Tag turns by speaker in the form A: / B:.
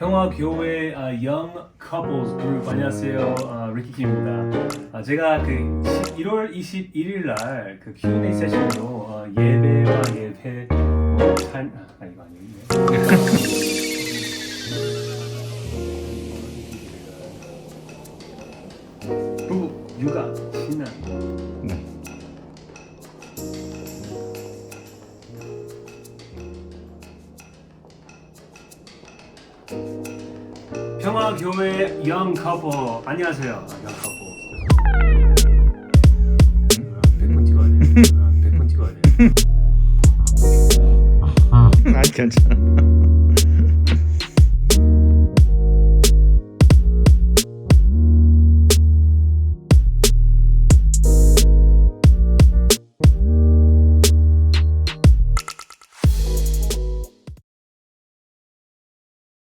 A: 평화교회 아, Young Couples Group. 안녕하세요. 아, 리키킴입니다. 아, 제가 그 1월 21일 날그 Q&A 세션으로 어, 예배와 예배 뭐, 산... 아 이거 아니에요. 부부 육아 신앙.
B: 네.
A: 평화교회 Young Couple 안녕하세요. 아, Young Couple 100번 찍어야 돼. 100번 찍어야 돼.
B: 아 괜찮아.